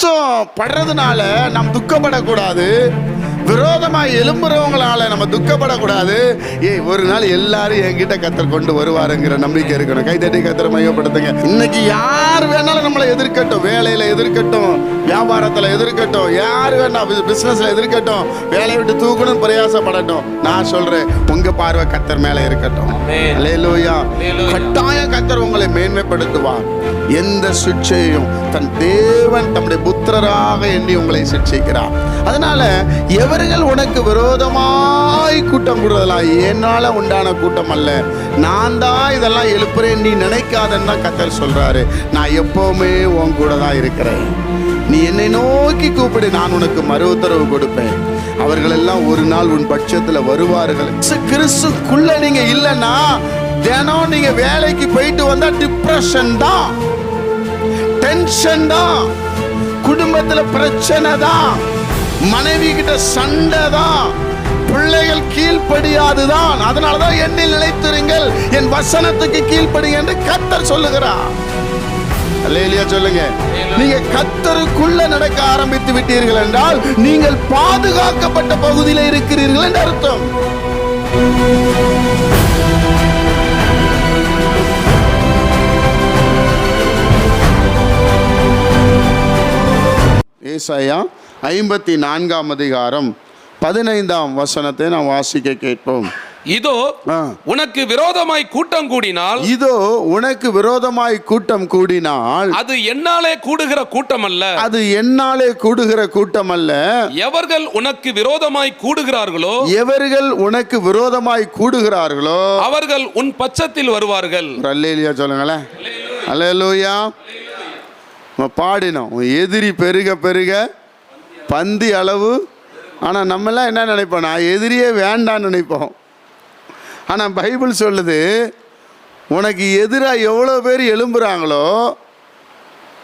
கஷ்டம் படுறதுனால நாம் துக்கப்படக்கூடாது. விரோதமாக எழும்புறவங்களால நம்ம துக்கப்படக்கூடாது. ஏய் ஒரு நாள் எல்லாரும் என்கிட்ட கத்தர் கொண்டு வருவாருங்கிற நம்பிக்கை இருக்கணும். கை தட்டி கத்தரை மையப்படுத்துங்க. இன்னைக்கு யார் வேணாலும் நம்மளை எதிர்க்கட்டும். வேலையில எதிர்க்கட்டும். வியாபாரத்துல எதிர்க்கட்டும். யார் வேணா பிசினஸ்ல எதிர்க்கட்டும். வேலையை விட்டு தூக்கணும் பிரயாசப்படட்டும். நான் சொல்றேன் உங்க பார்வை கத்தர் மேல இருக்கட்டும். ஆமென். அல்லேலூயா அல்லேலூயா. கட்டாய கத்தர் உங்களை மேன்மைப்படுத்துவார். எந்த சிக்ஷையும் தன் தேவன் தம்முடைய புத்திரராக எண்ணி உங்களை சிக்ஷிக்கிறார். அதனால எவர்கள் உனக்கு விரோதமாய் கூட்டம் கூடுறதெல்லாம் என்னால உண்டான கூட்டம் அல்ல. நான் தான் இதெல்லாம் எழுப்புறேன் நீ நினைக்காதன்னு தான் கத்தர் சொல்றாரு. நான் எப்பவுமே உன் கூட தான் இருக்கிறேன். நீ என்னை நோக்கி கூப்பிடு நான் உனக்கு மறு உத்தரவு கொடுப்பேன். அவர்கள் எல்லாம் ஒரு நாள் உன் பட்சத்துல வருவார்கள். கிறிஸ்துக்குள்ள நீங்க இல்லைன்னா தினம் நீங்க வேலைக்கு போயிட்டு வந்தா டிப்ரெஷன் தான். டென்ஷன் தான் குடும்பத்துல பிரச்சனை தான் மனைவி கிட்ட சண்டை தான் பிள்ளைகள் கீழ்ப்படியாதுதான் அதனாலதான் எண்ணில் நிலைத்திருங்கள். என் வசனத்துக்கு கீழ்ப்படிங்க என்று கத்தர் சொல்லுகிறார் அல்லேலியா சொல்லுங்க. நீங்க கத்தருக்குள்ள நடக்க ஆரம்பித்து விட்டீர்கள் என்றால் நீங்கள் பாதுகாக்கப்பட்ட பகுதியில் இருக்கிறீர்கள் என்று அர்த்தம். ஏசாயா ஐம்பத்தி நான்காம் அதிகாரம் பதினைந்தாம் வசனத்தை நாம் வாசிக்க கேட்போம். இதோ. உனக்கு விரோதமாய் கூட்டம் கூடினால் இதோ உனக்கு விரோதமாய் கூட்டம் கூடினால் அது என்னாலே கூடுகிற கூட்டம் அல்ல அது என்னாலே கூடுகிற கூட்டம் அல்ல எவர்கள் உனக்கு விரோதமாய் கூடுகிறார்களோ எவர்கள் உனக்கு விரோதமாய் கூடுகிறார்களோ அவர்கள் உன் பட்சத்தில் வருவார்கள். சொல்லுங்களேன். அல்லேலூயா. நம்ம பாடினோம். எதிரி பெருக பெருக பந்தி அளவு. ஆனால் நம்மெல்லாம் என்ன நினைப்போம்? நான் எதிரியே வேண்டான்னு நினைப்போம். ஆனால் பைபிள் சொல்லுது உனக்கு எதிராக எவ்வளோ பேர் எழும்புறாங்களோ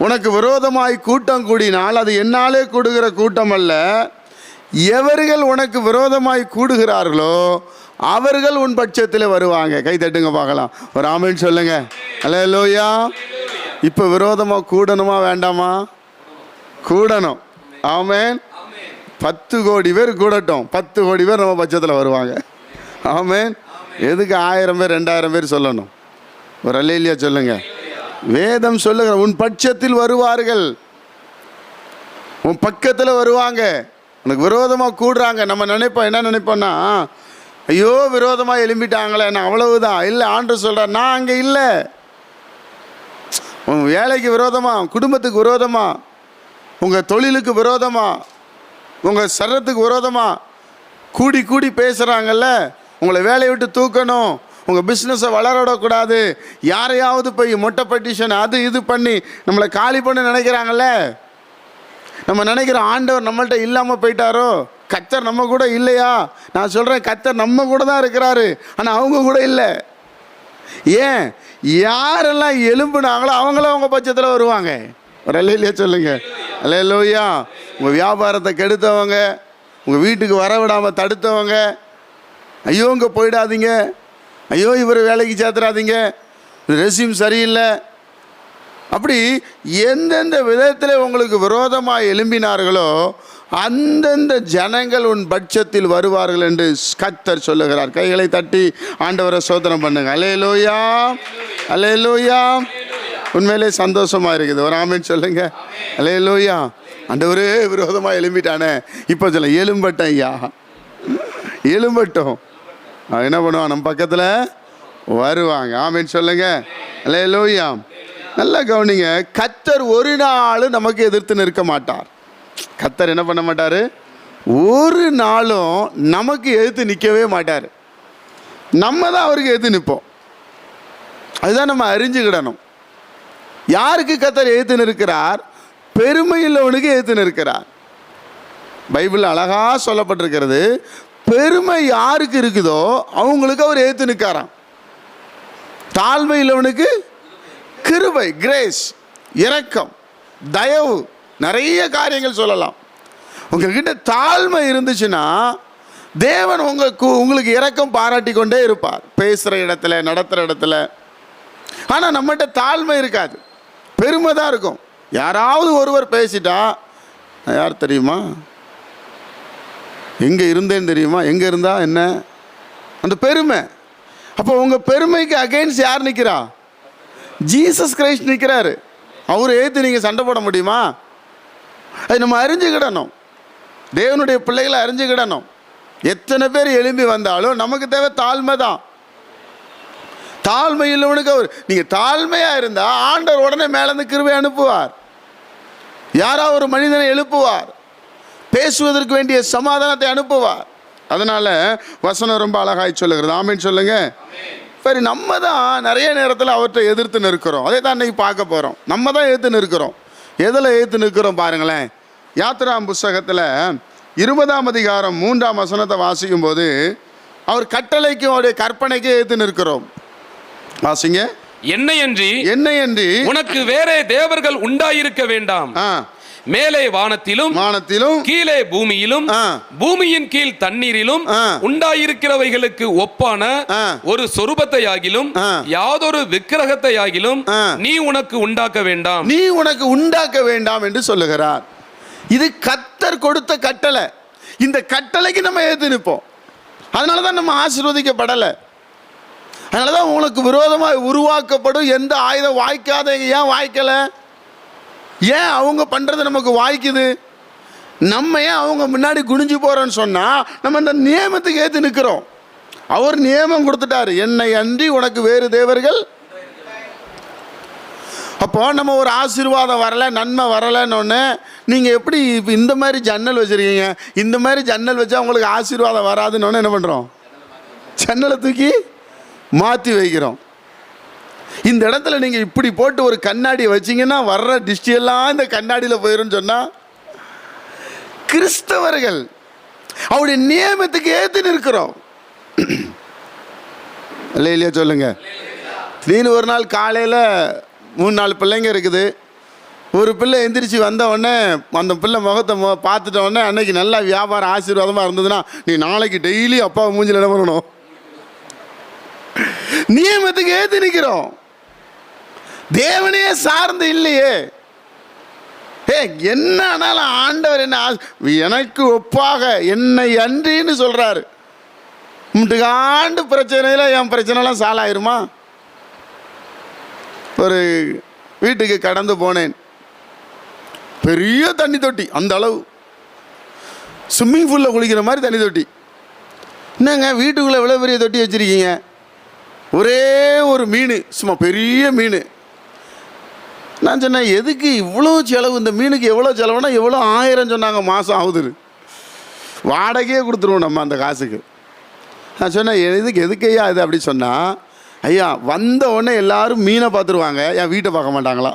உனக்கு விரோதமாய் கூட்டம் கூடினால் அது என்னாலே கூடுகிற கூட்டம் அல்ல. எவர்கள் உனக்கு விரோதமாய் கூடுகிறார்களோ அவர்கள் உன் பட்சத்தில் வருவாங்க. கை தட்டுங்க பார்க்கலாம். ஒரு ஆமின்னு சொல்லுங்கள் ஹலோ லோயா இப்போ விரோதமாக கூடணுமா வேண்டாமா? கூடணும். ஆமேன். பத்து கோடி பேர் கூடட்டும். பத்து கோடி பேர் நம்ம பட்சத்தில் வருவாங்க. ஆமேன். எதுக்கு ஆயிரம் பேர் ரெண்டாயிரம் பேர் சொல்லணும்? ஒரு அல்லையிலையா சொல்லுங்க? வேதம் சொல்லுங்க உன் பட்சத்தில் வருவார்கள். உன் பக்கத்தில் வருவாங்க. உனக்கு விரோதமாக கூடுறாங்க. நம்ம நினைப்போம் என்ன நினைப்போம்னா ஐயோ விரோதமாக எழும்பிட்டாங்களே நான் அவ்வளவுதான். இல்லை ஆண்டு சொல்கிறேன் நான் அங்கே இல்லை. உங்கள் வேலைக்கு விரோதமா குடும்பத்துக்கு விரோதமாக உங்கள் தொழிலுக்கு விரோதமா உங்கள் சரத்துக்கு விரோதமாக கூடி கூடி பேசுகிறாங்கல்ல உங்களை வேலையை விட்டு தூக்கணும் உங்கள் பிஸ்னஸை வளரவிடக்கூடாது யாரையாவது போய் மொட்டை பெட்டிஷன் அது இது பண்ணி நம்மளை காலி பண்ண நினைக்கிறாங்கல்ல? நம்ம நினைக்கிறோம் ஆண்டவர் நம்மள்ட்ட இல்லாமல் போயிட்டாரோ? கத்தர் நம்ம கூட இல்லையா? நான் சொல்கிறேன் கத்தர் நம்ம கூட தான் இருக்கிறாரு ஆனால் அவங்க கூட இல்லை. ஏன்? யாரெல்லாம் எலும்புனாங்களோ அவங்களும் அவங்க பட்சத்தில் வருவாங்க. ஒரு அல்லையிலே சொல்லுங்க. அல்லையிலோயா உங்கள் வியாபாரத்தை கெடுத்தவங்க உங்கள் வீட்டுக்கு வரவிடாமல் தடுத்தவங்க. ஐயோ இங்கே போயிடாதீங்க. ஐயோ இவர் வேலைக்கு சேர்த்துறாதீங்க. ரெசியூம் சரியில்லை. அப்படி எந்தெந்த விதத்தில் உங்களுக்கு விரோதமாக எழும்பினார்களோ அந்தந்த ஜனங்கள் உன் பட்சத்தில் வருவார்கள் என்று கத்தர் சொல்லுகிறார். கைகளை தட்டி ஆண்டவரை சோதனம் பண்ணுங்க. அலே லோயா அலே லோயா உண்மையிலே சந்தோஷமாக இருக்குது. ஒரு ஆமீன் சொல்லுங்க. அலே லோயா ஆண்டவரே விரோதமாக எழும்பிட்டானே. இப்போ சொல்ல எலும்பட்டேன் ஐயா. எலும்பட்டோம் என்ன பண்ணுவான்? நம்ம பக்கத்தில் வருவாங்க. ஆமீன் சொல்லுங்க. அலே லோயா நல்லா கவனிங்க கத்தர் ஒரு நாள் நமக்கு எதிர்த்து நிற்க மாட்டார். கத்தர் என்ன பண்ண மாட்டார்? ஒரு நாளும் நமக்கு எதிர்த்து நிற்கவே மாட்டார். நம்ம தான் அவருக்கு எதிர்த்து நிற்போம். அதுதான் நம்ம அறிஞ்சுக்கிடணும். யாருக்கு கத்தர் எதிர்த்து நிற்கிறார்? பெருமை உள்ளவனுக்கு எதிர்த்து நிற்கிறார். பைபிள் அழகா சொல்லப்பட்டிருக்கிறது பெருமை யாருக்கு இருக்குதோ அவங்களுக்கு அவர் எதிர்த்து நிற்காராம். தாழ்மை இல்லவனுக்கு கிருபை கிரேஸ் இரக்கம் தயவு நிறைய காரியங்கள் சொல்லலாம். உங்ககிட்ட தாழ்மை இருந்துச்சுன்னா தேவன் உங்களுக்கு கு- உங்களுக்கு இரக்கம் பாராட்டி கொண்டே இருப்பார். பேசுகிற இடத்துல நடத்துகிற இடத்துல. ஆனால் நம்மகிட்ட தாழ்மை இருக்காது. பெருமை தான் இருக்கும். யாராவது ஒருவர் பேசிட்டா யார் தெரியுமா? எங்கே இருந்தேன்னு தெரியுமா? எங்கே இருந்தா என்ன? அந்த பெருமை. அப்போ உங்கள் பெருமைக்கு அகைன்ஸ்ட் யார் நிற்கிறா ஜீசஸ் கிரைஸ்ட் நிற்கிறாரு அவர் ஏற்று நீங்கள் சண்டை போட முடியுமா? அது நம்ம அறிஞ்சுக்கிடணும். தேவனுடைய பிள்ளைகளை அறிஞ்சுக்கிடணும். எத்தனை பேர் எழும்பி வந்தாலும் நமக்கு தேவை தாழ்மை தான். தாழ்மை இல்லவனுக்கு அவர் நீங்கள் தாழ்மையாக இருந்தால் ஆண்டவர் உடனே மேலேருந்து கிருவை அனுப்புவார். யாரோ ஒரு மனிதனை எழுப்புவார். பேசுவதற்கு வேண்டிய சமாதானத்தை அனுப்புவார். அதனால் வசனம் ரொம்ப அழகாய் சொல்லுகிறது. ஆமின்னு சொல்லுங்கள் சரி நம்ம தான் நிறைய நேரத்தில் அவர்கிட்ட எதிர்த்து நிற்கிறோம். அதே தான் இன்னைக்கு பார்க்க போகிறோம் நம்ம தான் எதிர்த்து நிற்கிறோம். எதில் எதிர்த்து நிற்கிறோம் பாருங்களேன். யாத்திராம் புஸ்தகத்தில் இருபதாம் அதிகாரம் மூன்றாம் வசனத்தை வாசிக்கும் போது அவர் கட்டளைக்கும் அவருடைய கற்பனைக்கும் எதிர்த்து நிற்கிறோம். வாசிங்க. என்னையன்றி என்ன என்று உனக்கு வேறே தேவர்கள் உண்டாயிருக்க வேண்டாம். ஆ. மேலே வானத்திலும் வானத்திலும் கீழே பூமியிலும். பூமியின் கீழ் தண்ணீரிலும். உண்டாயிருக்கிறவைகளுக்கு ஒப்பான. ஒரு சொரூபத்தையாகிலும் ஆ. யாதொரு விக்கிரகத்தையாகிலும் ஆ. நீ உனக்கு உண்டாக்க வேண்டாம் நீ உனக்கு உண்டாக்க வேண்டாம் என்று சொல்லுகிறார் இது கத்தர் கொடுத்த கட்டளை இந்த கட்டளைக்கு நம்ம ஏற்று நிற்போம் அதனால தான் நம்ம ஆசீர்வதிக்கப்படலை அதனால தான் உங்களுக்கு விரோதமாக உருவாக்கப்படும் எந்த ஆயுதம் வாய்க்காத ஏன் வாய்க்கலை ஏன் அவங்க பண்ணுறது நமக்கு வாய்க்குது? நம்ம ஏன் அவங்க முன்னாடி குனிஞ்சு போகிறோன்னு சொன்னால் நம்ம இந்த நியமத்துக்கு ஏற்று நிற்கிறோம் அவர் நியமம் கொடுத்துட்டாரு. என்னை அன்றி உனக்கு வேறு தேவர்கள் அப்போ நம்ம ஒரு ஆசீர்வாதம் வரலை நன்மை வரலைன்னு நீங்கள் எப்படி இப்போ இந்த மாதிரி ஜன்னல் வச்சுருக்கீங்க? இந்த மாதிரி ஜன்னல் வச்சா உங்களுக்கு ஆசீர்வாதம் வராதுன்னு என்ன பண்ணுறோம் ஜன்னலை தூக்கி மாற்றி வைக்கிறோம். இந்த இடத்துல நீங்கள் இப்படி போட்டு ஒரு கண்ணாடி வச்சீங்கன்னா வர்ற டிஷ்டியெல்லாம் இந்த கண்ணாடியில் போயிடும் சொன்னால் கிறிஸ்தவர்கள் அவருடைய நியமத்துக்கு ஏற்று நிற்கிறோம். இல்லை இல்லையா சொல்லுங்க. திடீர்னு ஒரு நாள் காலையில் மூணு நாலு பிள்ளைங்க இருக்குது. ஒரு பிள்ளை எந்திரிச்சு வந்த உடனே அந்த பிள்ளை முகத்தை மு பார்த்துட்ட உடனே அன்னைக்கு நல்லா வியாபாரம் ஆசீர்வாதமாக இருந்ததுன்னா நீ நாளைக்கு டெய்லி அப்பா மூஞ்சில் என்ன பண்ணணும்? நியமத்துக்கு ஏற்று நிற்கிறோம் தேவனே சார்ந்து இல்லையே. ஏ என்ன ஆனாலும் ஆண்டவர் என்ன எனக்கு ஒப்பாக என்னை அன்றின்னு சொல்கிறாரு முட்டுக்கு ஆண்டு பிரச்சனையில் என் பிரச்சனைலாம் சாலாயிருமா? ஒரு வீட்டுக்கு கடந்து போனேன். பெரிய தண்ணி தொட்டி அந்த அளவு. ஸ்விம்மிங் பூலில் குளிக்கிற மாதிரி தண்ணி தொட்டி. என்னங்க வீட்டுக்குள்ளே இவ்வளோ பெரிய தொட்டி வச்சுருக்கீங்க? ஒரே ஒரு மீன் சும்மா பெரிய மீன். நான் சொன்னேன் எதுக்கு இவ்வளோ செலவு? இந்த மீனுக்கு எவ்வளோ செலவுனா எவ்வளோ ஆயிரம் சொன்னாங்க மாதம் ஆகுது வாடகையே கொடுத்துருவோம் நம்ம அந்த காசுக்கு. நான் சொன்னேன் எதுக்கு எதுக்கு ஐயா இது? அப்படி சொன்னால் ஐயா வந்த உடனே எல்லாரும் மீனை பார்த்துருவாங்க. என் வீட்டை பார்க்க மாட்டாங்களா?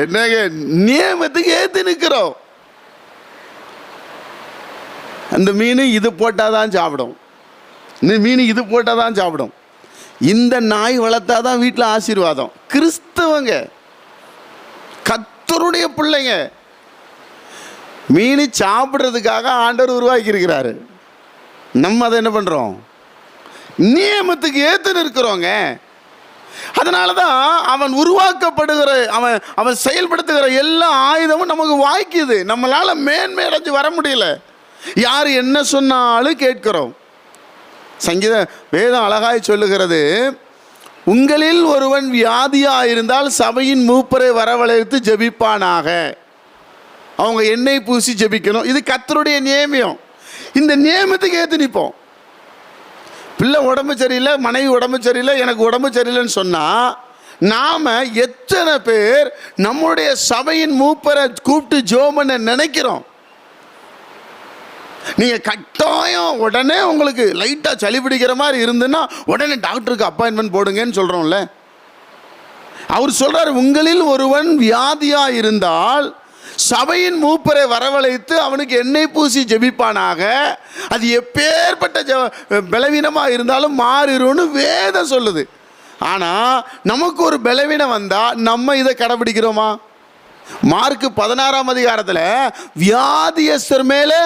என்னங்க நியமத்துக்கு ஏற்று நிற்கிறோம் அந்த மீன் இது போட்டால் தான் சாப்பிடும். இந்த மீன் இது போட்டால் தான் சாப்பிடும். இந்த நாய் வளர்த்தா தான் வீட்டில் ஆசீர்வாதம். கிறிஸ்தவங்க. கத்தருடைய பிள்ளைங்க. மீன் சாப்பிட்றதுக்காக ஆண்டவர் உருவாக்கி இருக்கிறாரு நம்ம அதை என்ன பண்ணுறோம் நியமத்துக்கு ஏற்று நிற்கிறோங்க. அதனால தான் அவன் உருவாக்கப்படுகிற அவன் அவன் செயல்படுத்துகிற எல்லா ஆயுதமும் நமக்கு வாய்க்குது. நம்மளால் மேன்மை அடைஞ்சு வர முடியல. யார் என்ன சொன்னாலும் கேட்கிறோம். சங்கீத வேதம் அழகாய் சொல்லுகிறது உங்களில் ஒருவன் வியாதியாக இருந்தால் சபையின் மூப்பரை வரவழைத்து ஜெபிப்பானாக. அவங்க எண்ணெய் பூசி ஜெபிக்கணும். இது கத்தருடைய நியமியம் இந்த நியமத்துக்கு ஏற்று நிற்போம் பிள்ளை உடம்பு சரியில்லை மனைவி உடம்பு சரியில்லை எனக்கு உடம்பு சரியில்லைன்னு சொன்னால் நாம் எத்தனை பேர் நம்முடைய சபையின் மூப்பரை கூப்பிட்டு ஜோமனை நினைக்கிறோம். நீங்கள் கட்டாயம் உடனே உங்களுக்கு லைட்டாக சளி பிடிக்கிற மாதிரி இருந்துன்னா உடனே டாக்டருக்கு அப்பாயின்மெண்ட் போடுங்கன்னு சொல்கிறோம்ல அவர் சொல்கிறார் உங்களில் ஒருவன் வியாதியாக இருந்தால் சபையின் மூப்பரை வரவழைத்து அவனுக்கு எண்ணெய் பூசி ஜெபிப்பானாக. அது எப்பேற்பட்ட ஜ பலவீனமாக இருந்தாலும் மாறிடும்னு வேதம் சொல்லுது. ஆனால் நமக்கு ஒரு பலவீனம் வந்தால் நம்ம இதை கடைபிடிக்கிறோமா? மார்க்கு பதினாறாம் அதிகாரத்தில் வியாதியஸ்தர் மேலே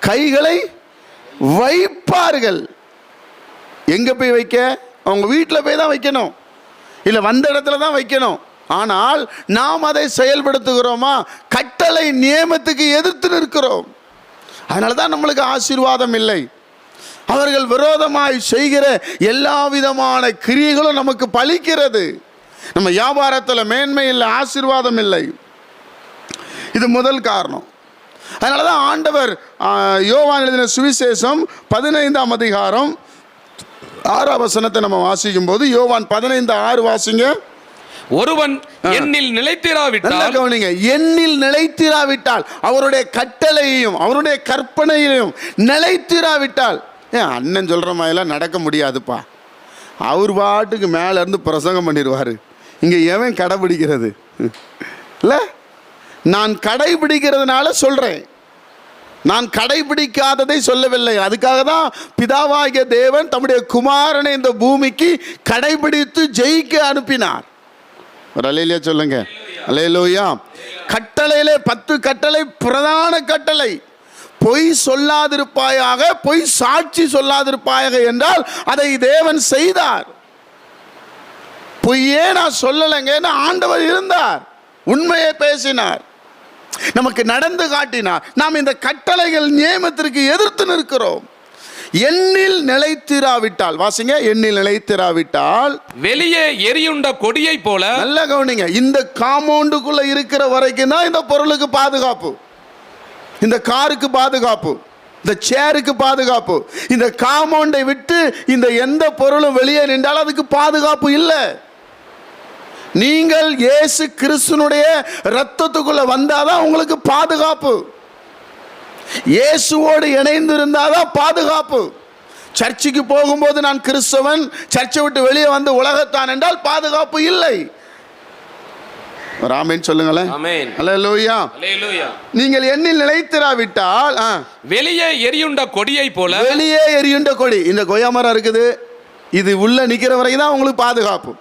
கைகளை வைப்பார்கள். எங்கே போய் வைக்க? அவங்க வீட்டில் போய் தான் வைக்கணும். இல்லை வந்த இடத்துல தான் வைக்கணும். ஆனால் நாம் அதை செயல்படுத்துகிறோமா? கட்டளை நியமத்துக்கு எதிர்த்து நிற்கிறோம். அதனால தான் நம்மளுக்கு ஆசீர்வாதம் இல்லை. அவர்கள் விரோதமாய் செய்கிற எல்லா விதமான கிரியைகளும் நமக்கு பலிக்கிறது. நம்ம வியாபாரத்தில் மேன்மை இல்லை ஆசீர்வாதம் இல்லை. இது முதல் காரணம். அதனால தான் ஆண்டவர் யோவான் எழுதின சுவிசேஷம் பதினைந்தாம் அதிகாரம் ஆறாம் வசனத்தை நம்ம வாசிக்கும் போது யோவான் பதினைந்து ஆறு வாசிங்க. ஒருவன் நல்லா நிலைத்திராவிட்டால் கவனிங்க. எண்ணில் நிலைத்திராவிட்டால் அவருடைய கட்டளையையும் அவருடைய கற்பனையையும் நிலைத்திராவிட்டால் ஏன் அண்ணன் சொல்கிற மாதிரிலாம் நடக்க முடியாதுப்பா. அவர் பாட்டுக்கு மேல இருந்து பிரசங்கம் பண்ணிடுவார். இங்கே எவன் கடைபிடிக்கிறது? இல்லை? நான் கடைபிடிக்கிறதுனால சொல்கிறேன் நான் கடைபிடிக்காததை சொல்லவில்லை. அதுக்காக தான் பிதாவாகிய தேவன் தம்முடைய குமாரனை இந்த பூமிக்கு கடைபிடித்து ஜெயிக்க அனுப்பினார். ஒரு அலையிலே சொல்லுங்க. அலையிலோயா கட்டளையிலே பத்து கட்டளை பிரதான கட்டளை. பொய் சொல்லாதிருப்பாயாக பொய் சாட்சி சொல்லாதிருப்பாயாக என்றால் அதை தேவன் செய்தார். பொய்யே நான் சொல்லலைங்கன்னு ஆண்டவர் இருந்தார். உண்மையை பேசினார். நமக்கு நடந்து காட்டினார். நாம் இந்த கட்டளைகள் நியமத்திற்கு எதிர்த்து நிற்கிறோம். எண்ணில் நிலைத்திராவிட்டால் வாசிங்க எண்ணில் நிலைத்திராவிட்டால் வெளியே எரியுண்ட கொடியை போல நல்ல கவனிங்க இந்த காம்பவுண்டுக்குள்ள இருக்கிற வரைக்கும் தான் இந்த பொருளுக்கு பாதுகாப்பு. இந்த காருக்கு பாதுகாப்பு இந்த சேருக்கு பாதுகாப்பு. இந்த காம்பவுண்டை விட்டு இந்த எந்த பொருளும் வெளியே நின்றால் அதுக்கு பாதுகாப்பு இல்லை. நீங்கள் இயேசு கிறிஸ்துனுடைய ரத்தத்துக்குள்ள வந்தாதான் உங்களுக்கு பாதுகாப்பு. இயேசுவோடு இணைந்து இருந்தாதான் பாதுகாப்பு. சர்ச்சுக்கு போகும்போது நான் கிறிஸ்தவன் சர்ச்சை விட்டு வெளியே வந்து உலகத்தான் என்றால் பாதுகாப்பு இல்லை. ராமேன் சொல்லுங்களேன். நீங்கள் எண்ணில் நிலைத்திராவிட்டால் வெளியே எரியுண்ட கொடியை போல வெளியே எரியுண்ட கொடி. இந்த கொய்யா மரம் இருக்குது. இது உள்ள நிற்கிற வரைக்கும் தான் உங்களுக்கு பாதுகாப்பு.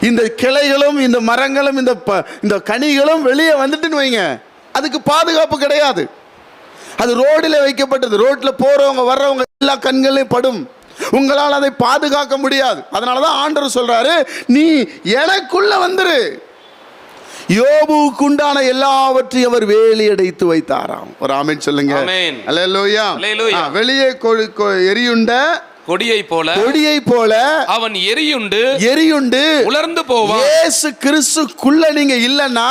இந்த கிளைகளும் இந்த மரங்களும் இந்த ப- இந்த கனிகளும் வெளியே வந்துட்டுன்னு வைங்க. அதுக்கு பாதுகாப்பு கிடையாது. அது ரோடில் வைக்கப்பட்டது. ரோட்டில் போறவங்க வர்றவங்க எல்லா கண்களையும் படும். உங்களால் அதை பாதுகாக்க முடியாது. அதனால தான் ஆண்டவர் சொல்றாரு நீ எனக்குள்ள வந்துரு. யோபுவுக்கு உண்டான எல்லாவற்றையும் அவர் வேலி அடைத்து வைத்தாராம். ஒரு ஆமென் சொல்லுங்க. வெளியே எரியுண்ட கொடியை போல கொடியை போல அவன் எரியுண்டு எரியுண்டு. உலர்ந்து போவான். இயேசு கிறிஸ்துக்குள்ள நீங்க இல்லைன்னா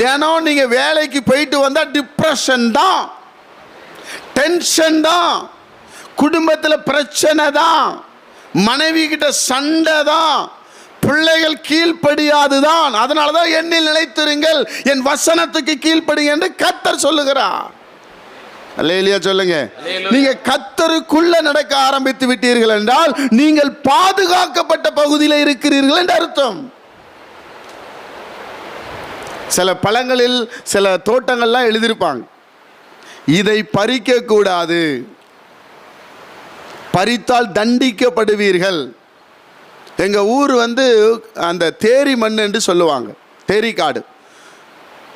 தினம் நீங்க வேலைக்கு போயிட்டு வந்தா டிப்ரெஷன் தான். டென்ஷன் தான். குடும்பத்தில் பிரச்சனை தான். மனைவி கிட்ட சண்டை தான். பிள்ளைகள் கீழ்ப்படியாது தான். அதனால தான் எண்ணில் நிலைத்திருங்கள். என் வசனத்துக்கு கீழ்ப்படிங்க என்று கத்தர் சொல்லுகிறார். அல்லேலியா சொல்லுங்க. நீங்க கத்தருக்குள்ள நடக்க ஆரம்பித்து விட்டீர்கள் என்றால் நீங்கள் பாதுகாக்கப்பட்ட பகுதியில் இருக்கிறீர்கள் என்று அர்த்தம். சில பழங்களில் சில தோட்டங்கள்லாம் எழுதியிருப்பாங்க. இதை பறிக்க கூடாது. பறித்தால் தண்டிக்கப்படுவீர்கள். எங்க ஊர் வந்து அந்த தேரி மண் என்று சொல்லுவாங்க. தேரி காடு.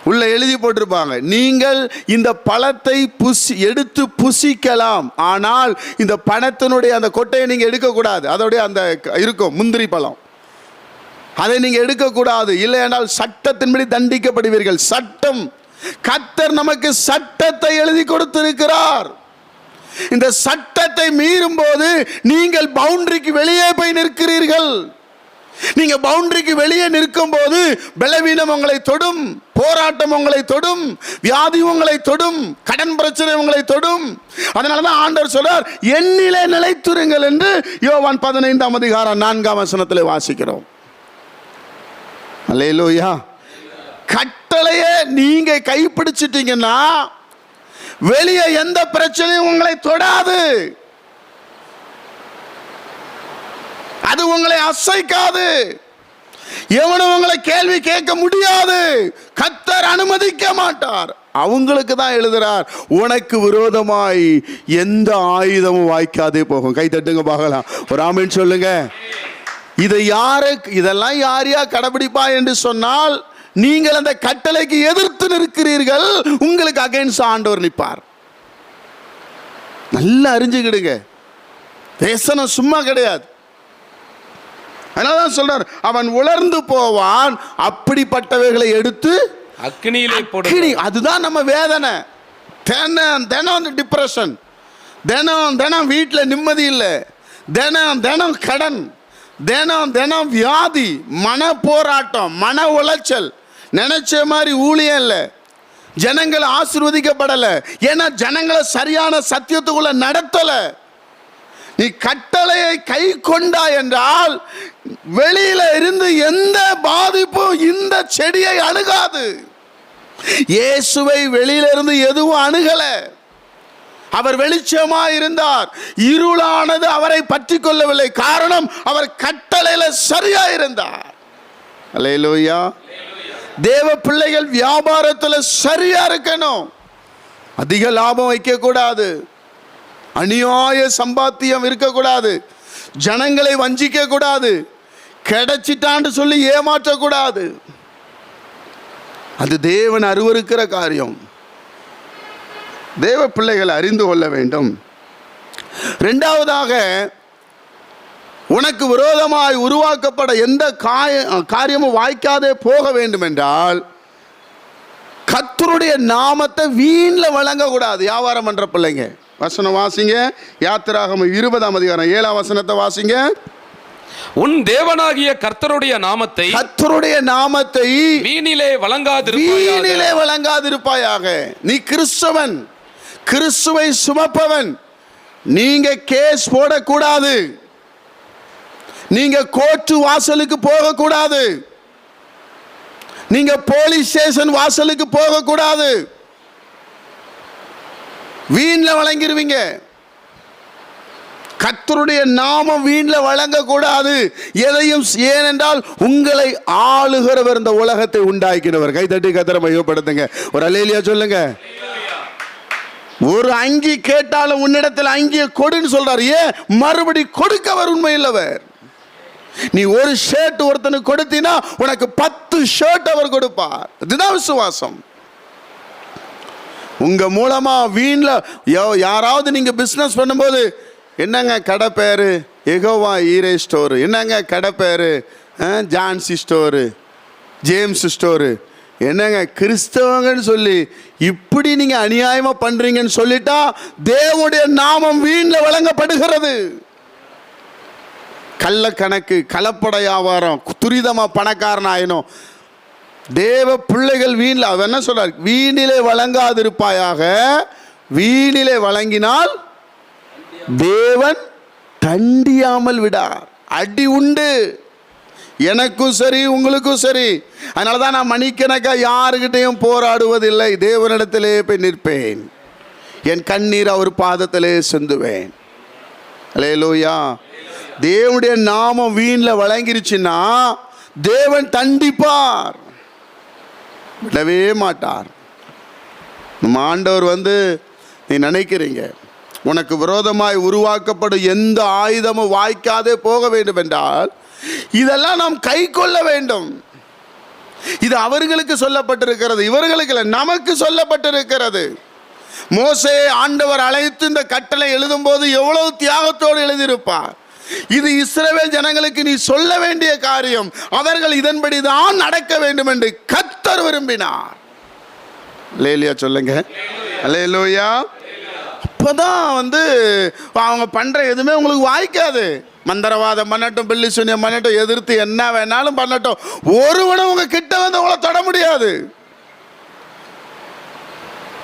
உள்ள எழுதி போட்டிருப்பாங்க. நீங்கள் இந்த பழத்தை புசி எடுத்து புசிக்கலாம். ஆனால் இந்த பணத்தினுடைய அந்த கொட்டையை நீங்கள் எடுக்கக்கூடாது. அதோடைய அந்த க- இருக்கும் முந்திரி பழம். அதை நீங்கள் எடுக்கக்கூடாது. இல்லையானால் சட்டத்தின்படி தண்டிக்கப்படுவீர்கள். சட்டம். கத்தர் நமக்கு சட்டத்தை எழுதி கொடுத்திருக்கிறார். இந்த சட்டத்தை மீறும் போது நீங்கள் பவுண்டரிக்கு வெளியே போய் நிற்கிறீர்கள். நீங்க பவுண்டரிக்கு வெளியே நிற்கும் போது பலவீனம் உங்களை தொடும் போராட்டம் உங்களை தொடும் வியாதி உங்களை தொடும் கடன் பிரச்சனை உங்களை தொடும். அதனால தான் ஆண்டவர் சொல்றார் எண்ணிலே நிலைத்துருங்கள் என்று யோவான் பதினைந்தாம் அதிகாரம் நான்காம் வசனத்தில் வாசிக்கிறோம். அல்லையிலோயா கட்டளையை நீங்க கைப்பிடிச்சிட்டீங்கன்னா வெளியே எந்த பிரச்சனையும் உங்களை தொடாது. அது உங்களை அசைக்காது. எவனும் உங்களை கேள்வி கேட்க முடியாது. கத்தர் அனுமதிக்க மாட்டார். அவங்களுக்கு தான் எழுதுறார் உனக்கு விரோதமாய் எந்த ஆயுதமும் வாய்க்காதே போகும். கை தட்டுங்க பார்க்கலாம். ஒரு ஆமின்னு சொல்லுங்க. இதை யாரு இதெல்லாம் யார் யார் கடைபிடிப்பா என்று சொன்னால் நீங்கள் அந்த கட்டளைக்கு எதிர்த்து நிற்கிறீர்கள். உங்களுக்கு அகைன்ஸ்ட் ஆண்டவர் நிற்பார். நல்லா அறிஞ்சுக்கிடுங்க. பேசணும் சும்மா கிடையாது. அதனால தான் சொல்றார் அவன் உலர்ந்து போவான் அப்படிப்பட்டவைகளை எடுத்து அக்னியிலே போடு அக்கினி அதுதான் நம்ம வேதனை. தினம் தினம் டிப்ரெஷன் தினம் தினம் வீட்டில் நிம்மதி இல்லை. தினம் தினம் கடன். தினம் தினம் வியாதி. மன போராட்டம் மன உளைச்சல். நினைச்ச மாதிரி ஊழியம் இல்லை. ஜனங்கள் ஆசீர்வதிக்கப்படலை. ஏன்னா ஜனங்களை சரியான சத்தியத்துக்குள்ள நடத்தலை. நீ கட்டளையை கை கொண்டா என்றால் வெளியில இருந்து எந்த பாதிப்பும் இந்த செடியை அணுகாது. இயேசுவை வெளியிலிருந்து எதுவும் அணுகல. அவர் வெளிச்சமா இருந்தார். இருளானது அவரை பற்றி கொள்ளவில்லை. காரணம் அவர் கட்டளையில சரியா இருந்தார். அல்லேலூயா. தேவ பிள்ளைகள் வியாபாரத்தில் சரியா இருக்கணும். அதிக லாபம் வைக்க கூடாது அநியாய சம்பாத்தியம் இருக்கக்கூடாது. ஜனங்களை வஞ்சிக்க கூடாது கிடைச்சிட்டான்னு சொல்லி ஏமாற்றக்கூடாது. அது தேவன் அருவருக்கிற காரியம். தேவ பிள்ளைகள் அறிந்து கொள்ள வேண்டும். ரெண்டாவதாக உனக்கு விரோதமாய் உருவாக்கப்பட எந்த காய காரியமும் வாய்க்காதே போக வேண்டும் என்றால் கத்தருடைய நாமத்தை வீணில் வழங்கக்கூடாது வியாபாரம் பண்ணுற பிள்ளைங்க. வசனம் வாசிங்க யாத்திராகம இருபதாம் அதிகாரம் ஏழாம் வசனத்தை வாசிங்க. உன் தேவனாகிய கர்த்தருடைய நாமத்தை கத்தருடைய நாமத்தை வீணிலே வழங்காதிருப்பாயாக. வீணிலே வழங்காதிருப்பாயாக. நீ கிறிஸ்தவன். கிறிஸ்துவை சுமப்பவன். நீங்க கேஸ் போடக்கூடாது. நீங்க கோர்ட்டு வாசலுக்கு போகக்கூடாது. நீங்க போலீஸ் ஸ்டேஷன் வாசலுக்கு போகக்கூடாது. வீணில் வழங்கிடுவீங்க கத்தருடைய நாமம் வீணில் வழங்கக்கூடாது. எதையும் ஏனென்றால் உங்களை ஆளுகிறவர் இந்த உலகத்தை உண்டாக்கினவர். கைத்தட்டி கத்தரை மையப்படுத்துங்க. ஒரு அலேலியா சொல்லுங்க. ஒரு அங்கி கேட்டாலும் உன்னிடத்தில் அங்கியை கொடுன்னு சொல்றாரு. ஏன்? மறுபடி கொடுக்கவர் உண்மையில்லவர் நீ ஒரு ஷர்ட் ஒருத்தனுக்கு கொடுத்தீனா உனக்கு பத்து ஷர்ட் அவர் கொடுப்பார். இதுதான் விசுவாசம். உங்கள் மூலமாக வீணில் யோ- யாராவது நீங்கள் பிஸ்னஸ் பண்ணும்போது என்னங்க கடை பேர்? எகோவா ஈரே ஸ்டோரு. என்னங்க கடை பேர்? ஜான்சி ஸ்டோரு. James store. என்னங்க கிறிஸ்தவங்கன்னு சொல்லி இப்படி நீங்கள் அநியாயமாக பண்ணுறீங்கன்னு சொல்லிட்டா தேவனுடைய நாமம் வீணில் வழங்கப்படுகிறது. கள்ளக்கணக்கு கலப்பட வியாபாரம் துரிதமாக பணக்காரன் ஆயினும் தேவ பிள்ளைகள் வீணில் அவர் என்ன சொல்றார்? வீணிலே வழங்காதிருப்பாயாக வீணிலே வழங்கினால் தேவன் தண்டியாமல் விடார். அடி உண்டு. எனக்கும் சரி உங்களுக்கும் சரி. அதனால தான் நான் மணிக்கணக்காக யாருக்கிட்டையும் போராடுவதில்லை. தேவனிடத்திலே போய் நிற்பேன். என் கண்ணீர் அவர் பாதத்திலே செந்துவேன். அலே லோயா தேவனுடைய நாமம் வீணில் வழங்கிருச்சுன்னா தேவன் தண்டிப்பார். விடவே மாட்டார். நம்ம ஆண்டவர் வந்து நீ நினைக்கிறீங்க உனக்கு விரோதமாய் உருவாக்கப்படும் எந்த ஆயுதமும் வாய்க்காதே போக வேண்டும் என்றால் இதெல்லாம் நாம் கை கொள்ள வேண்டும். இது அவர்களுக்கு சொல்லப்பட்டிருக்கிறது இவர்களுக்கு இல்லை நமக்கு சொல்லப்பட்டிருக்கிறது. மோசே ஆண்டவர் அழைத்து இந்த கட்டளை எழுதும்போது எவ்வளவு தியாகத்தோடு எழுதியிருப்பார். இது இஸ்ரவேல் ஜனங்களுக்கு நீ சொல்ல வேண்டிய காரியம். அவர்கள் இதன்படி தான் நடக்க வேண்டும் என்று கத்தர் விரும்பினார். லேலியா சொல்லுங்க. லேலூயா அப்போதான் வந்து அவங்க பண்ற எதுவுமே உங்களுக்கு வாய்க்காது. மந்திரவாதம் பண்ணட்டும் பில்லி சூன்யம் பண்ணட்டும் எதிர்த்து என்ன வேணாலும் பண்ணட்டும். ஒருவனும் உங்க கிட்ட வந்து உங்களை தொட முடியாது.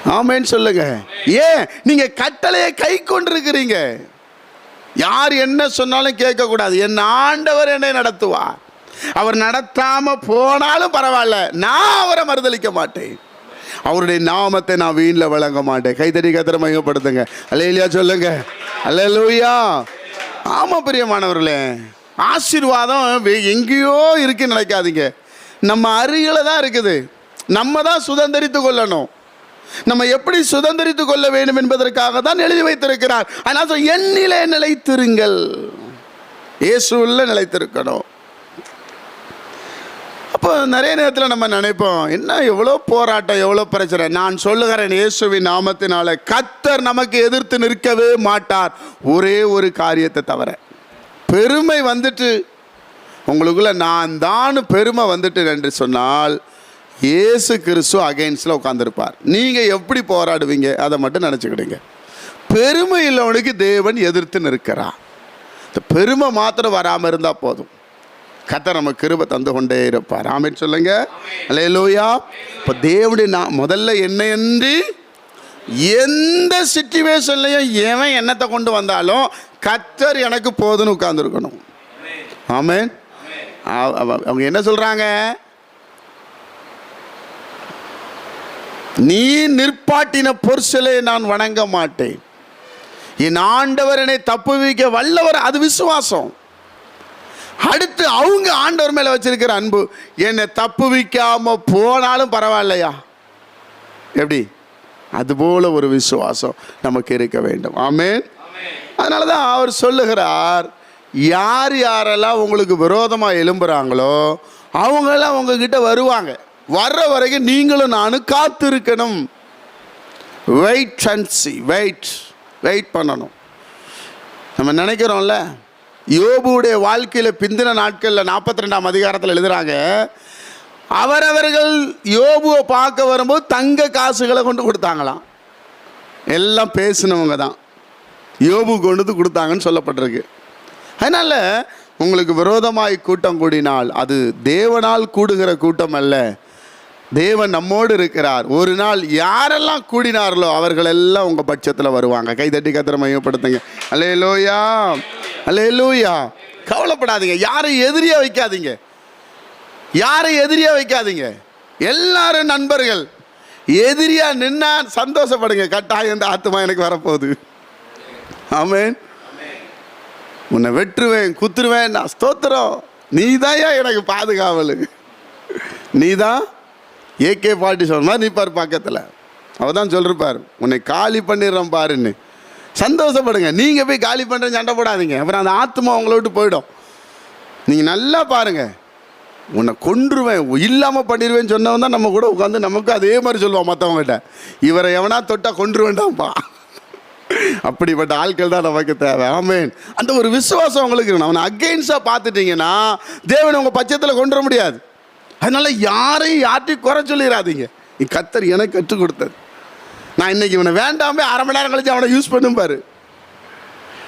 ஆமேன்னு சொல்லுங்க. ஏன்? நீங்க கட்டளையை கை கொண்டிருக்கிறீங்க. யார் என்ன சொன்னாலும் கேட்கக்கூடாது. என் ஆண்டவர் என்னை நடத்துவார். அவர் நடத்தாம போனாலும் பரவாயில்ல. நான் அவரை மறுதளிக்க மாட்டேன். அவருடைய நாமத்தை நான் வீணில் வழங்க மாட்டேன். கைத்தறி கத்திர மையப்படுத்துங்க அல்லையா சொல்லுங்க. அல்லூயா ஆமாம் பிரியமானவர்களே. ஆசீர்வாதம் எங்கேயோ இருக்குன்னு நினைக்காதீங்க. நம்ம அருகில தான் இருக்குது. நம்ம தான் சுதந்திரித்து கொள்ளணும். நம்ம எப்படி சுதந்திரித்து கொள்ள வேண்டும் என்பதற்காக தான் எழுதி வைத்திருக்கிறார். ஆனால் சொல், எண்ணிலே நிலைத்திருங்கள். இயேசுவில் நிலைத்திருக்கணும். அப்போ நிறைய நேரத்தில் நம்ம நினைப்போம் என்ன எவ்வளோ போராட்டம் எவ்வளோ பிரச்சனை. நான் சொல்லுகிறேன் இயேசுவின் நாமத்தினால கத்தர் நமக்கு எதிர்த்து நிற்கவே மாட்டார். ஒரே ஒரு காரியத்தை தவிர. பெருமை வந்துட்டு உங்களுக்குள்ள நான் தான் பெருமை வந்துட்டு என்று சொன்னால் இயேசு கிறிஸ்து அகைன்ஸ்டில் உட்காந்துருப்பார் நீங்கள் எப்படி போராடுவீங்க? அதை மட்டும் நினச்சிக்கிடுங்க. பெருமை இல்லவனுக்கு தேவன் எதிர்த்து நிற்கிறான் இந்த பெருமை மாத்திரம் வராமல் இருந்தால் போதும். கத்தை நம்ம கிருபை தந்து கொண்டே இருப்பார். ஆமென் சொல்லுங்க. அலையலோயா இப்போ தேவனு நான் முதல்ல என்ன என்று? எந்த சுச்சுவேஷன்லையும் எவன் என்னத்தை கொண்டு வந்தாலும் கத்தர் எனக்கு போதுன்னு உட்காந்துருக்கணும் ஆமென். அவங்க என்ன சொல்கிறாங்க நீ நிற்பாட்டின பொருசலை நான் வணங்க மாட்டேன். என் ஆண்டவர் என்னை தப்புவிக்க வல்லவர் அது விசுவாசம். அடுத்து அவங்க ஆண்டவர் மேலே வச்சிருக்கிற அன்பு என்னை தப்புவிக்காம போனாலும் பரவாயில்லையா? எப்படி? அதுபோல ஒரு விசுவாசம் நமக்கு இருக்க வேண்டும். ஆமேன். அதனால தான் அவர் சொல்லுகிறார் யார் யாரெல்லாம் உங்களுக்கு விரோதமாக எழும்புறாங்களோ அவங்களாம் உங்ககிட்ட வருவாங்க. வர்ற வரைக்கும் நீங்களும் நானும் காத்திருக்கணும். Wait and see wait wait பண்ணணும். நம்ம நினைக்கிறோம்ல யோபுடைய வாழ்க்கையில் பிந்தின நாட்களில் நாற்பத்தி ரெண்டாம் அதிகாரத்தில் எழுதுகிறாங்க அவரவர்கள் யோபுவை பார்க்க வரும்போது தங்க காசுகளை கொண்டு கொடுத்தாங்களாம். எல்லாம் பேசினவங்க தான். யோபு கொண்டு வந்து கொடுத்தாங்கன்னு சொல்லப்பட்டிருக்கு. அதனால் உங்களுக்கு விரோதமாய் கூட்டம் கூடினால் அது தேவனால் கூடுகிற கூட்டம் அல்ல. தேவன் நம்மோடு இருக்கிறார். ஒரு நாள் யாரெல்லாம் கூடினார்களோ அவர்கள் எல்லாம் உங்கள் பட்சத்தில் வருவாங்க. கைதட்டி கத்திர மையப்படுத்துங்க அலே லோயா அலே லூயா கவலைப்படாதீங்க. யாரை எதிரியாக வைக்காதீங்க. யாரை எதிரியாக வைக்காதீங்க. எல்லாரும் நண்பர்கள். எதிரியாக நின்னா சந்தோஷப்படுங்க. கட்டாயம் இந்த ஆத்மா எனக்கு வரப்போகுது. ஆமேன் உன்னை வெட்டுருவேன் குத்துருவேன். நான் ஸ்தோத்திரம். நீ எனக்கு பாதுகாவல். நீ தான் ஏகே பாட்டி சொல்ற மாதிரி நிற்பார் பக்கத்தில். அவர் தான் சொல்லிருப்பார் உன்னை காலி பண்ணிடுறேன் பாருன்னு. சந்தோஷப்படுங்க. நீங்கள் போய் காலி பண்ணுறேன்னு சண்டை போடாதீங்க. அப்புறம் அந்த ஆத்மா உங்களை விட்டு போயிடும். நீங்கள் நல்லா பாருங்க. உன்னை கொன்றுவேன் இல்லாமல் பண்ணிடுவேன்னு சொன்னவன் தான் நம்ம கூட உட்காந்து நமக்கு அதே மாதிரி சொல்லுவான் மற்றவங்ககிட்ட இவரை எவனா தொட்டால் கொன்று வேண்டாம்ப்பா அப்படிப்பட்ட ஆட்கள் தான் நமக்கு தேவை. ஆமேன். அந்த ஒரு விசுவாசம் உங்களுக்கு இருக்கணும். அவனை அகெயின்ஸ்டாக பார்த்துட்டிங்கன்னா தேவனை உங்கள் பட்சத்தில் கொண்டு வர முடியாது. அதனால யாரையும் யார்ட்டையும் குறை சொல்லிடாதீங்க நீ கத்தர் எனக்கு கற்றுக் கொடுத்தது. நான் இன்னைக்கு இவனை வேண்டாமே அரை மணி நேரம் கழிச்சு அவனை யூஸ் பண்ணும் பாரு.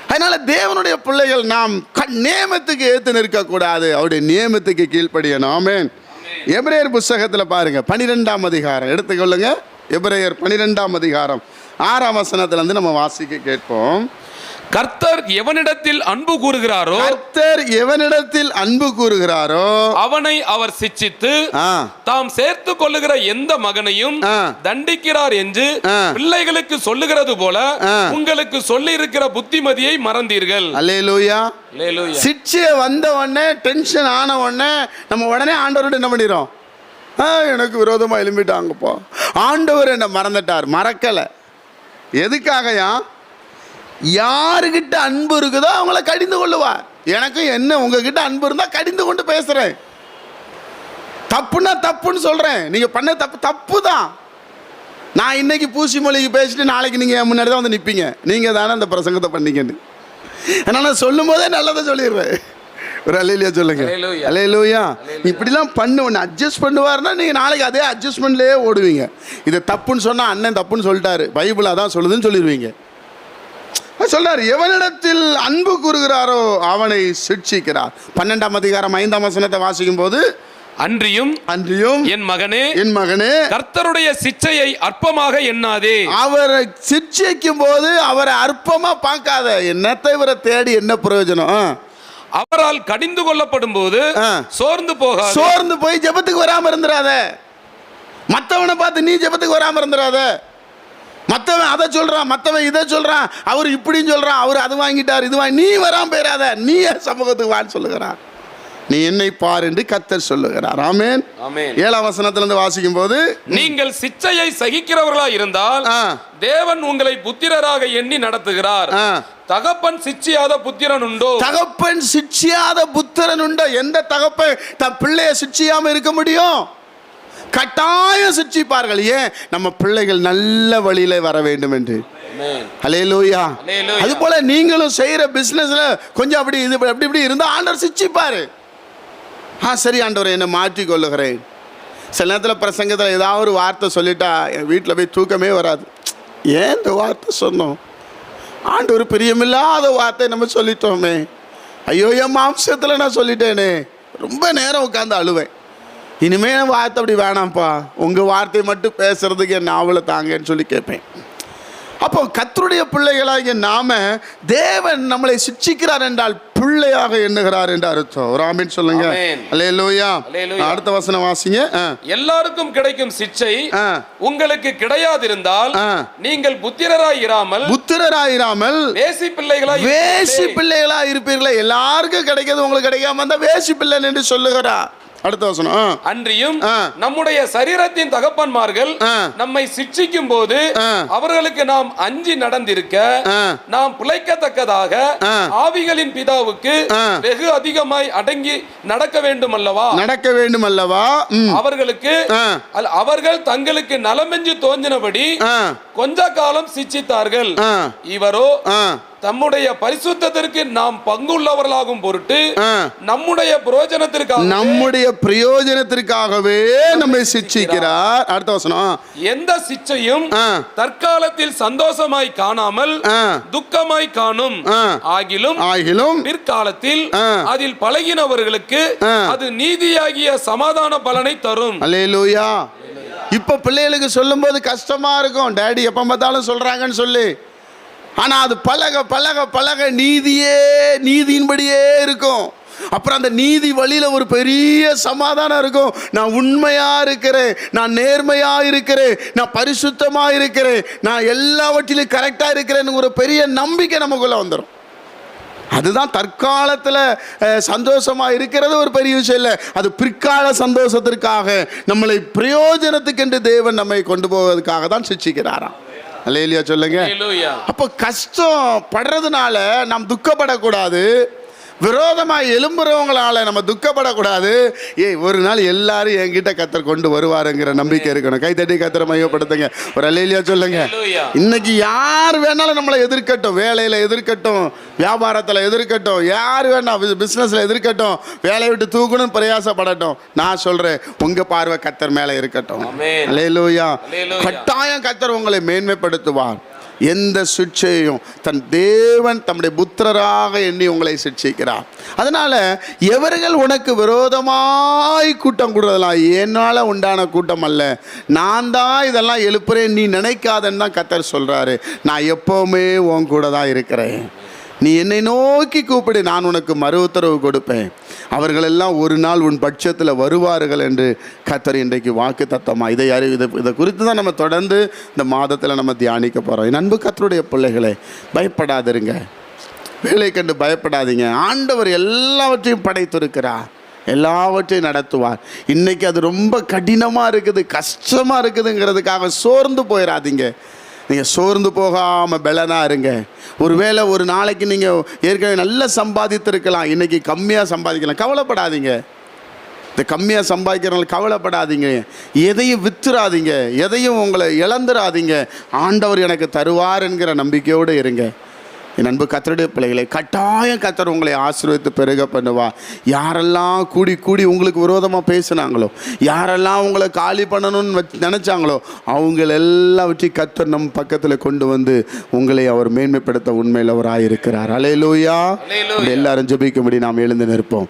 அதனால தேவனுடைய பிள்ளைகள் நாம் க- நியமத்துக்கு ஏத்து நிற்கக்கூடாது அவருடைய நியமத்துக்கு கீழ்ப்படியணும். ஆமென். எபிரேயர் புஸ்தகத்தில் பாருங்க பனிரெண்டாம் அதிகாரம். எடுத்துக்கொள்ளுங்க. எபிரேயர் பனிரெண்டாம் அதிகாரம். ஆறாம் வசனத்திலிருந்து நம்ம வாசிக்க கேட்போம். கர்த்தர் எவனிடத்தில் அன்பு கூறுகிறாரோ கர்த்தர் எவனிடத்தில் அன்பு கூறுகிறாரோ அவனை அவர் சிட்சித்து ஆ தாம் சேர்த்து கொள்ளுகிற எந்த மகனையும். தண்டிக்கிறார் என்று. பிள்ளைகளுக்கு சொல்லுகிறது போல. உங்களுக்கு சொல்லி இருக்கிற புத்திமதியை மறந்தீர்கள் அல்லேலூயா. சிக்ஷை வந்த உடனே டென்ஷன் ஆன உடனே நம்ம உடனே ஆண்டவர்கிட்ட என்ன பண்ணிடுறோம் எனக்கு விரோதமாக எழும்பிட்டாங்கப்பா ஆண்டவர் என்னை மறந்துட்டார் மறக்கலை எதுக்காகயா யாருக்கிட்ட அன்பு இருக்குதோ அவங்கள கடிந்து கொள்ளுவார் எனக்கும் என்ன உங்ககிட்ட அன்பு இருந்தால் கடிந்து கொண்டு பேசுகிறேன் தப்புன்னா தப்புன்னு சொல்கிறேன் நீங்கள் பண்ண தப்பு தப்பு தான் நான் இன்னைக்கு பூசி மொழிக்கு பேசிட்டு நாளைக்கு நீங்கள் முன்னாடி தான் வந்து நிற்பீங்க நீங்கள் தானே அந்த பிரசங்கத்தை பண்ணீங்கன்னு. அதனால் நான் சொல்லும் போதே நல்லதை சொல்லிடுவேன் ஒரு அலையிலியா சொல்லுங்க. அலையிலூயா இப்படிலாம் பண்ணு ஒன்று அட்ஜஸ்ட் பண்ணுவார்னா நீங்கள் நாளைக்கு அதே அட்ஜஸ்ட்மெண்ட்லேயே ஓடுவீங்க. இது தப்புன்னு சொன்னால் அண்ணன் தப்புன்னு சொல்லிட்டாரு. பைபிள் அதான் சொல்லுதுன்னு சொல்லிடுவீங்க. சொல்றார் எவனிடத்தில் அன்பு கூறுகிறாரோ அவனை சிட்சிக்கிறார். பன்னெண்டாம் அதிகாரம் ஐந்தாம் வசனத்தை வாசிக்கும் போது அன்றியும் அன்றியும் என் மகனே என் மகனே கர்த்தருடைய சிச்சையை அற்பமாக எண்ணாதே. அவரை சிக்ஷிக்கும் போது அவரை அற்பமா பார்க்காத. என்னத்தை இவரை தேடி என்ன பிரயோஜனம். அவரால் கடிந்து கொள்ளப்படும் போது. சோர்ந்து போகாது. சோர்ந்து போய் ஜெபத்துக்கு வராம இருந்துடாத மற்றவனை பார்த்து நீ ஜெபத்துக்கு வராம இருந்துடாத மற்றவன் அதை சொல்றான் மற்றவன் இதை சொல்றான் அவர் இப்படின்னு சொல்றான் அவர் அது வாங்கிட்டார் இது வாங்கி நீ வராம போயிடாத நீ சமூகத்துக்கு வான்னு சொல்லுகிறார் நீ என்னை பார் என்று கத்தர் சொல்லுகிறார். ஆமென். ஏழாம் வசனத்திலிருந்து வாசிக்கும் போது நீங்கள் சிச்சையை சகிக்கிறவர்களா இருந்தால். தேவன் உங்களை புத்திரராக எண்ணி நடத்துகிறார். தகப்பன் சிச்சியாத புத்திரன் உண்டோ? தகப்பன் சிட்சியாத புத்திரன் உண்டோ? எந்த தகப்பன் தன் பிள்ளைய சிட்சியாம இருக்க முடியும்? கட்டாயம் சிட்சிப்பார்கள் ஏன்? நம்ம பிள்ளைகள் நல்ல வழியில வர வேண்டும் என்று. ஹல்லேலூயா. அது போல நீங்களும் செய்யற பிசினஸ்ல கொஞ்சம் அப்படி இது அப்படி இப்படி இருந்தா ஆண்டவர் சிட்சிப்பாரு ஆ சரி ஆண்டவரை என்னை மாற்றிக் கொள்ளுகிறேன். சில நேரத்தில் பிரசங்கத்தில் ஏதாவது ஒரு வார்த்தை சொல்லிட்டா என் வீட்டில் போய் தூக்கமே வராது. ஏன் இந்த வார்த்தை சொன்னோம்? ஆண்டவர் பிரியமில்லாத வார்த்தை நம்ம சொல்லிட்டோமே. ஐயோ என் மாம்சத்தில் நான் சொல்லிட்டேனே. ரொம்ப நேரம் உட்காந்து அழுவேன். இனிமே என் வார்த்தை அப்படி வேணாம்ப்பா. உங்கள் வார்த்தையை மட்டும் பேசுறதுக்கு என் நாவலை தாங்கன்னு சொல்லி கேட்பேன். அப்போ கத்தருடைய பிள்ளைகளாகிய நாம தேவன் நம்மளை சிட்சிக்கிறார் என்றால் பிள்ளையாக எண்ணுகிறார் என்று அர்த்தம். ஒரு ஆமீன் சொல்லுங்க. அல்லேலூயா. அடுத்த வசனம் வாசிங்க. எல்லாருக்கும் கிடைக்கும் சிச்சை ஆ. உங்களுக்கு கிடையாதிருந்தால். நீங்கள் புத்திரராய் இராமல் புத்திரராயிராமல் வேசி பிள்ளைகளாய் வேசி பிள்ளைகளா இருப்பீர்களே. எல்லாருக்கும் கிடைக்கிறது. உங்களுக்கு கிடைக்காம இருந்தா வேசி பிள்ளை என்று சொல்லுகிறார் அடுத்த வசனம். அன்றியும். நம்முடைய சரீரத்தின் தகப்பன்மார்கள். நம்மை சிட்சிக்கும் போது. அவர்களுக்கு நாம் அஞ்சி நடந்திருக்க. நாம் பிழைக்கத்தக்கதாக. ஆவிகளின் பிதாவுக்கு. வெகு அதிகமாய் அடங்கி நடக்க வேண்டும் அல்லவா நடக்க வேண்டும் அல்லவா. அவர்களுக்கு அவர்கள் தங்களுக்கு நலமென்று தோன்றினபடி. கொஞ்ச காலம் சிச்சித்தார்கள். இவரோ. தம்முடைய பரிசுத்தத்திற்கு நாம் பங்குள்ளவர்களாகும் பொருட்டு. நம்முடைய பிரயோஜனத்திற்காக நம்முடைய பிரயோஜனத்திற்காகவே நம்மை சிட்சிக்கிறார் அடுத்த வசனம் எந்த சிச்சையும். தற்காலத்தில் சந்தோஷமாய் காணாமல். துக்கமாய் காணும். ஆகிலும் ஆகிலும் பிற்காலத்தில். அதில் பழகினவர்களுக்கு. அது நீதியாகிய சமாதான பலனை தரும் அல்லேலூயா இப்போ பிள்ளைகளுக்கு சொல்லும்போது கஷ்டமா இருக்கும் டேடி எப்போ பார்த்தாலும் சொல்றாங்கன்னு சொல்லி ஆனால் அது பழக பழக பழக நீதியே நீதியின்படியே இருக்கும். அப்புறம் அந்த நீதி வழியில் ஒரு பெரிய சமாதானம் இருக்கும். நான் உண்மையாக இருக்கிறேன் நான் நேர்மையாக இருக்கிறேன் நான் பரிசுத்தமாக இருக்கிறேன் நான் எல்லாவற்றிலும் கரெக்டாக இருக்கிறேன்னு ஒரு பெரிய நம்பிக்கை நமக்குள்ளே வந்துடும் அதுதான் தற்காலத்தில் சந்தோஷமாக இருக்கிறது ஒரு பெரிய விஷயம் இல்லை. அது பிற்கால சந்தோஷத்திற்காக நம்மளை பிரயோஜனத்துக்கென்று தேவன் நம்மை கொண்டு போவதற்காக தான் சிக்ஷிக்கிறாராம். அல்லேலியா சொல்லுங்க. அப்போ கஷ்டம் படுறதுனால நாம் துக்கப்படக்கூடாது விரோதமாக எழும்புறவங்களால நம்ம துக்கப்படக்கூடாது. ஏய் ஒரு நாள் எல்லாரும் என்கிட்ட கத்தர் கொண்டு வருவாருங்கிற நம்பிக்கை இருக்கணும். கைத்தட்டி கத்தரை மையப்படுத்துங்க. ஒரு அல்லேலியா சொல்லுங்க. இன்னைக்கு யார் வேணாலும் நம்மளை எதிர்க்கட்டும். வேலையில் எதிர்க்கட்டும். வியாபாரத்தில் எதிர்க்கட்டும். யார் வேணா பிஸ்னஸில் எதிர்க்கட்டும். வேலையை விட்டு தூக்கணும் பிரயாசப்படட்டும். நான் சொல்கிறேன் உங்கள் பார்வை கத்தர் மேலே இருக்கட்டும். கட்டாயம் கத்தர் உங்களை மேன்மைப்படுத்துவார். எந்த சிக்ஷையும் தன் தேவன் தம்முடைய புத்திரராக எண்ணி உங்களை சிக்ஷிக்கிறார். அதனால் எவர்கள் உனக்கு விரோதமாய் கூட்டம் கூடுறதெல்லாம் என்னால் உண்டான கூட்டம் அல்ல. நான் தான் இதெல்லாம் எழுப்புறேன் நீ நினைக்காதன்னு தான் கத்தர் சொல்கிறாரு நான் எப்போவுமே உன் கூட தான் இருக்கிறேன். நீ என்னை நோக்கி கூப்பிடு நான் உனக்கு மறு உத்தரவு கொடுப்பேன். அவர்களெல்லாம் ஒரு நாள் உன் பட்சத்தில் வருவார்கள் என்று கத்தர் இன்றைக்கு வாக்கு தத்தமா. இதை அறி இதை இதை குறித்து தான் நம்ம தொடர்ந்து இந்த மாதத்தில் நம்ம தியானிக்க போகிறோம் என் அன்பு கத்தருடைய பிள்ளைகளே பயப்படாதிருங்க. வேலை கண்டு பயப்படாதீங்க. ஆண்டவர் எல்லாவற்றையும் படைத்திருக்கிறார். எல்லாவற்றையும் நடத்துவார். இன்றைக்கி அது ரொம்ப கடினமாக இருக்குது கஷ்டமாக இருக்குதுங்கிறதுக்காக சோர்ந்து போயிடாதீங்க நீங்கள் சோர்ந்து போகாமல் பலனாக இருங்க. ஒருவேளை ஒரு நாளைக்கு நீங்கள் ஏற்கனவே நல்லா சம்பாதித்திருக்கலாம். இன்றைக்கி கம்மியாக சம்பாதிக்கலாம். கவலைப்படாதீங்க. இந்த கம்மியாக சம்பாதிக்கிறவங்க கவலைப்படாதீங்க. எதையும் வித்துறாதீங்க. எதையும் உங்களை இழந்துடாதீங்க ஆண்டவர் எனக்கு தருவார் என்கிற நம்பிக்கையோடு இருங்க. என் அன்பு கத்தருடைய பிள்ளைகளை கட்டாயம் கத்தர் உங்களை ஆசீர்வதித்து பெருக பண்ணுவா. யாரெல்லாம் கூடி கூடி உங்களுக்கு விரோதமாக பேசுனாங்களோ யாரெல்லாம் உங்களை காலி பண்ணணும்னு நினச்சாங்களோ அவங்க எல்லாவற்றையும் கத்தர் நம் பக்கத்தில் கொண்டு வந்து உங்களை அவர் மேன்மைப்படுத்த உண்மையில் அவராக இருக்கிறார் அலையிலூயா. எல்லாரும் ஜெபிக்கும்படி நாம் எழுந்து நிற்போம்.